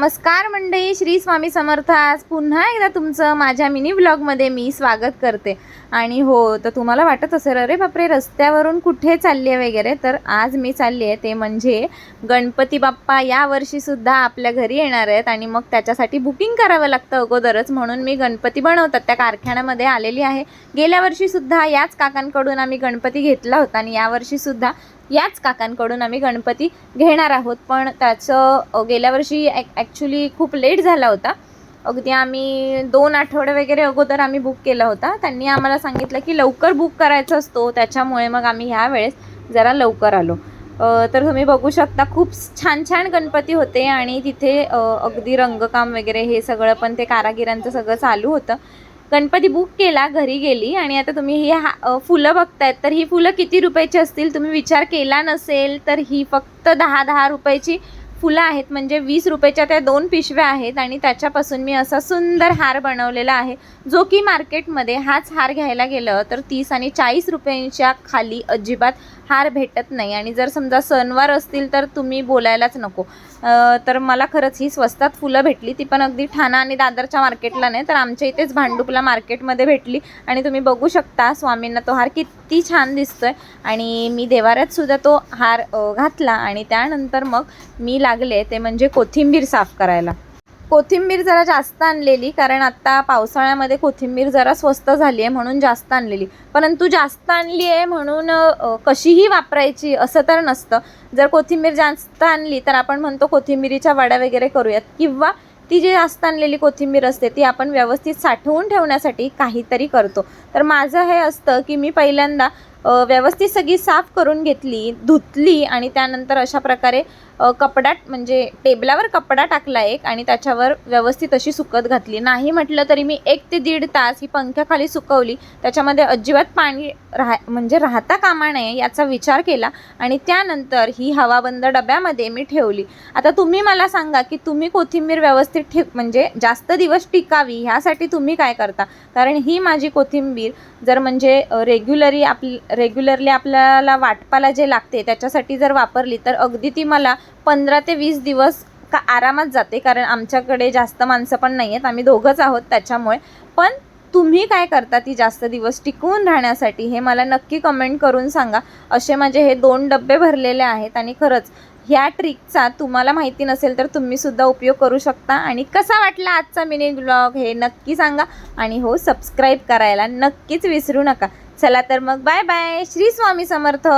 नमस्कार मंडळी श्री स्वामी समर्थ. आज पुन्हा एकदा तुमचं माझ्या मिनी ब्लॉगमध्ये मी स्वागत करते. आणि हो तर तुम्हाला वाटत असेल अरे बापरे रस्त्यावरून कुठे चालली आहे वगैरे? तर आज मी चालली आहे ते म्हणजे गणपती बाप्पा यावर्षीसुद्धा आपल्या घरी येणार आहेत. आणि मग त्याच्यासाठी बुकिंग करावं लागतं अगोदरच. म्हणून मी गणपती बनवतात. त्या कारखान्यामध्ये आलेली आहे. गेल्या वर्षीसुद्धा याच काकांकडून आम्ही गणपती घेतला होता. आणि यावर्षीसुद्धा याच काकांकडून आम्ही गणपती घेणार आहोत. पण त्याचं गेल्या वर्षी ॲक्च्युली खूप लेट झाला होता. अगदी आम्ही दोन आठवडे वगैरे अगोदर आम्ही बुक केला होता. त्यांनी आम्हाला सांगितलं की लवकर बुक करायचा असतो. त्याच्यामुळे मग आम्ही ह्या वेळेस जरा लवकर आलो. तर तुम्ही बघू शकता खूप छान छान गणपती होते आणि तिथे अगदी रंगकाम वगैरे हे सगळं पण ते कारागिरांचं सगळं चालू होतं. गणपती बुक केला घरी गेली आणि आता तुम्ही ही हा फुलं बघतायत तर ही फुलं किती रुपयाची असतील? तुम्ही विचार केला नसेल तर ही फक्त दहा दहा रुपयाची फुलं आहेत. म्हणजे वीस रुपयाच्या त्या दोन पिशव्या आहेत आणि त्याच्यापासून मी असा सुंदर हार बनवलेला आहे जो की मार्केटमध्ये हाच हार घ्यायला गेलं तर तीस आणि चाळीस रुपयांच्या खाली अजिबात हार भेटत नाही. आणि जर समजा सणवार असतील तर तुम्ही बोलायलाच नको. तर मला खरंच ही स्वस्तात फुलं भेटली. ती पण अगदी ठाणा आणि दादरच्या मार्केटला नाही तर आमच्या इथेच भांडुपला मार्केटमध्ये भेटली. आणि तुम्ही बघू शकता स्वामींना तो हार किती छान दिसतोय. आणि मी देवाऱ्यात सुद्धा तो हार घातला. आणि त्यानंतर मग मी लागले ते म्हणजे कोथिंबीर साफ करायला. कोथिंबीर जरा जास्त आणलेली कारण आत्ता पावसाळ्यामध्ये कोथिंबीर जरा स्वस्त झाली आहे म्हणून जास्त आणलेली. परंतु जास्त आणली आहे म्हणून कशीही वापरायची असं तर नसतं. जर कोथिंबीर जास्त आणली तर आपण म्हणतो कोथिंबीरीच्या वड्या वगैरे करूयात. किंवा ती जी जास्त आणलेली कोथिंबीर असते ती आपण व्यवस्थित साठवून ठेवण्यासाठी काहीतरी करतो. तर माझं हे असतं की मी पहिल्यांदा व्यवस्थित सगळी साफ करून घेतली धुतली आणि त्यानंतर अशा प्रकारे कपडा म्हणजे टेबलावर कपडा टाकला एक आणि त्याच्यावर व्यवस्थित अशी सुकत घातली. नाही म्हटलं तरी मी एक ते दीड तास ही पंख्याखाली सुकवली. त्याच्यामध्ये अजिबात पाणी राहा म्हणजे राहता कामा नये याचा विचार केला आणि त्यानंतर ही हवाबंद डब्यामध्ये मी ठेवली. आता तुम्ही मला सांगा की तुम्ही कोथिंबीर व्यवस्थित ठेव म्हणजे जास्त दिवस टिकावी ह्यासाठी तुम्ही काय करता? कारण ही माझी कोथिंबीर जर म्हणजे रेग्युलरी आप रेग्युलरली आपल्याला वाटपाला जे लागते त्याच्यासाठी जर वापरली तर अगदी ती मला पंधरा ते वीस दिवस का आरामात जाते कारण आमच्याकडे जास्त माणसं पण नाही आहेत आम्ही दोघंच आहोत त्याच्यामुळे. पण तुम्ही काय करता ती जास्त दिवस टिकवून राहण्यासाठी हे मला नक्की कमेंट करून सांगा. असे माझे हे दोन डब्बे भरलेले आहेत आणि खरंच ह्या ट्रिकचा तुम्हाला माहिती नसेल तर तुम्ही सुद्धा उपयोग करू शकता. आणि कसा वाटला आजचा मिनी ब्लॉग हे नक्की सांगा. आणि हो सबस्क्राईब करायला नक्कीच विसरू नका. चला तर मग बाय बाय श्री स्वामी समर्थ.